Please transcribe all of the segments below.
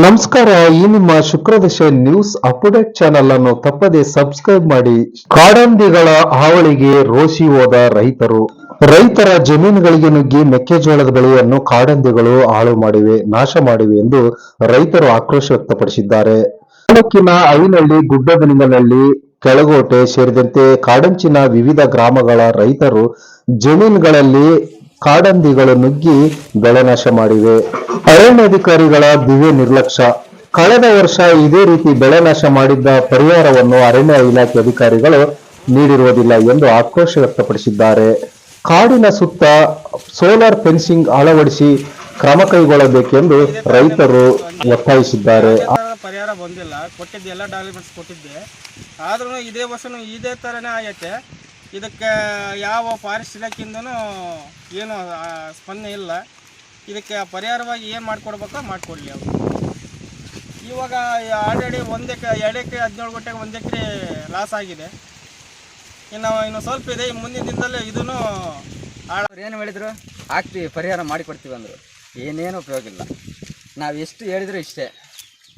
ನಮಸ್ಕಾರ, ಈ ನಿಮ್ಮ ಶುಕ್ರದಶೆ ನ್ಯೂಸ್ ಅಪ್ಡೇಟ್ ಚಾನೆಲ್ ಅನ್ನು ತಪ್ಪದೆ ಸಬ್ಸ್ಕ್ರೈಬ್ ಮಾಡಿ. ಕಾಡಂದಿಗಳ ಹಾವಳಿಗೆ ರೋಸಿ ಹೋದ ರೈತರು. ರೈತರ ಜಮೀನುಗಳಿಗೆ ನುಗ್ಗಿ ಮೆಕ್ಕೆಜೋಳದ ಬೆಳೆಯನ್ನು ಕಾಡಂದಿಗಳು ಹಾಳು ಮಾಡಿವೆ, ನಾಶ ಮಾಡಿವೆ ಎಂದು ರೈತರು ಆಕ್ರೋಶ ವ್ಯಕ್ತಪಡಿಸಿದ್ದಾರೆ. ತಾಲೂಕಿನ ಐನಹಳ್ಳಿ ಗುಡ್ಡದನಿಂಗನಲ್ಲಿ ಕೆಳಗೋಟೆ ಸೇರಿದಂತೆ ಕಾಡಂಚಿನ ವಿವಿಧ ಗ್ರಾಮಗಳ ರೈತರು ಜಮೀನುಗಳಲ್ಲಿ ಕಾಡಂದಿಗಳು ನುಗ್ಗಿ ಬೆಳೆ ನಾಶ ಮಾಡಿವೆ. ಅರಣ್ಯಾಧಿಕಾರಿಗಳ ದಿವ್ಯ ನಿರ್ಲಕ್ಷ್ಯ. ಕಳೆದ ವರ್ಷ ಇದೇ ರೀತಿ ಬೆಳೆ ನಾಶ ಮಾಡಿದ್ದ ಪರಿಹಾರವನ್ನು ಅರಣ್ಯ ಇಲಾಖೆ ಅಧಿಕಾರಿಗಳು ನೀಡಿರುವುದಿಲ್ಲ ಎಂದು ಆಕ್ರೋಶ ವ್ಯಕ್ತಪಡಿಸಿದ್ದಾರೆ. ಕಾಡಿನ ಸುತ್ತ ಸೋಲಾರ್ ಫೆನ್ಸಿಂಗ್ ಅಳವಡಿಸಿ ಕ್ರಮ ಕೈಗೊಳ್ಳಬೇಕೆಂದು ರೈತರು ಒತ್ತಾಯಿಸಿದ್ದಾರೆ. ಪರಿಹಾರ ಬಂದಿಲ್ಲ. ಕೊಟ್ಟಿದ್ದೆ, ಎಲ್ಲ ಡಾಕ್ಯುಮೆಂಟ್ಸ್ ಕೊಟ್ಟಿದ್ದೆ. ಆದ್ರೂ ಇದೇ ವರ್ಷನೂ ಇದೇ ತರನೇ ಆಗೈತೆ. ಇದಕ್ಕೆ ಯಾವ ಫಾರೆಸ್ಟ್ ಇಲಾಖೆಯಿಂದನೂ ಏನು ಸ್ಪಂದನೆ ಇಲ್ಲ. ಇದಕ್ಕೆ ಪರಿಹಾರವಾಗಿ ಏನು ಮಾಡಿಕೊಡ್ಬೇಕೋ ಮಾಡಿಕೊಡ್ಲಿ ಅವರು. ಇವಾಗ ಆಲ್ರೆಡಿ ಒಂದು ಎಕರೆ, ಎರಡು ಎಕರೆ, ಹದಿನೇಳು ಗಂಟೆಗೆ ಒಂದು ಎಕರೆ ಲಾಸ್ ಆಗಿದೆ. ಇನ್ನು ಇನ್ನು ಸ್ವಲ್ಪ ಇದೆ ಈ ಮುಂದಿನ ದಿನದಲ್ಲೇ ಇದನ್ನು ಆಳವ್ರು ಏನು ಹೇಳಿದ್ರು? ಹಾಕ್ತೀವಿ ಪರಿಹಾರ ಮಾಡಿಕೊಡ್ತೀವಿ ಅಂದರು. ಏನೇನು ಉಪಯೋಗ ಇಲ್ಲ. ನಾವು ಎಷ್ಟು ಹೇಳಿದ್ರು ಇಷ್ಟೇ.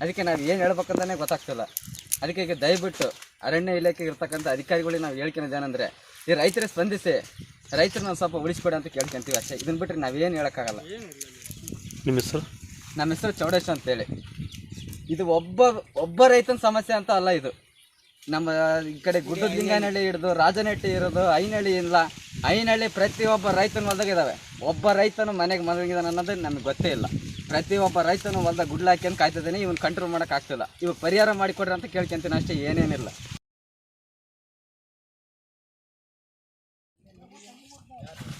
ಅದಕ್ಕೆ ನಾವು ಏನು ಹೇಳ್ಬೇಕಂತಲೇ ಗೊತ್ತಾಗ್ತಿಲ್ಲ. ಅದಕ್ಕೆ ಈಗ ದಯವಿಟ್ಟು ಅರಣ್ಯ ಇಲಾಖೆಗೆ ಇರ್ತಕ್ಕಂಥ ಅಧಿಕಾರಿಗಳಿಗೆ ನಾವು ಹೇಳ್ಕೊಳೋದೇನೆಂದರೆ ಈ ರೈತರೇ ಸ್ಪಂದಿಸಿ ರೈತರನ್ನ ಸ್ವಲ್ಪ ಉಳಿಸ್ಕೊಡಿ ಅಂತ ಕೇಳ್ಕೊಂತೀವಿ ಅಷ್ಟೇ. ಇದನ್ನ ಬಿಟ್ಟರೆ ನಾವೇನು ಹೇಳೋಕ್ಕಾಗಲ್ಲ. ನಿಮ್ಮ ಹೆಸರು? ನಮ್ಮ ಹೆಸರು ಚೌಡೇಶ್ ಅಂತೇಳಿ. ಇದು ಒಬ್ಬ ಒಬ್ಬ ರೈತನ ಸಮಸ್ಯೆ ಅಂತ ಅಲ್ಲ ಇದು. ನಮ್ಮ ಈ ಕಡೆ ಗುಡ್ಡದ ಲಿಂಗನಹಳ್ಳಿ ಹಿಡಿದು ರಾಜನಹಟ್ಟಿ ಇರೋದು ಐನಹಳ್ಳಿ ಇಲ್ಲ. ಐನಹಳ್ಳಿ ಪ್ರತಿಯೊಬ್ಬ ರೈತನ ಹೊಲ್ದಾಗಿದ್ದಾವೆ ಒಬ್ಬ ರೈತನು ಮನೆಗೆ ಮಲಗಿದಾನೆ ಅನ್ನೋದು ನಮಗೆ ಗೊತ್ತೇ ಇಲ್ಲ. ಪ್ರತಿಯೊಬ್ಬ ರೈತನು ಹೊಲ್ದಾಗ ಗುಡ್ಲಾಕಿ ಅಂತ ಕಾಯ್ತಿದ್ದಾನೆ ಇವನು ಕಂಟ್ರೋಲ್ ಮಾಡೋಕ್ಕಾಗ್ತಿಲ್ಲ ಇವಾಗ ಪರಿಹಾರ ಮಾಡಿಕೊಡ್ರಿ ಅಂತ ಕೇಳ್ಕೊಂತೀನಿ ಅಷ್ಟೇ ಏನೇನಿಲ್ಲ. Yeah.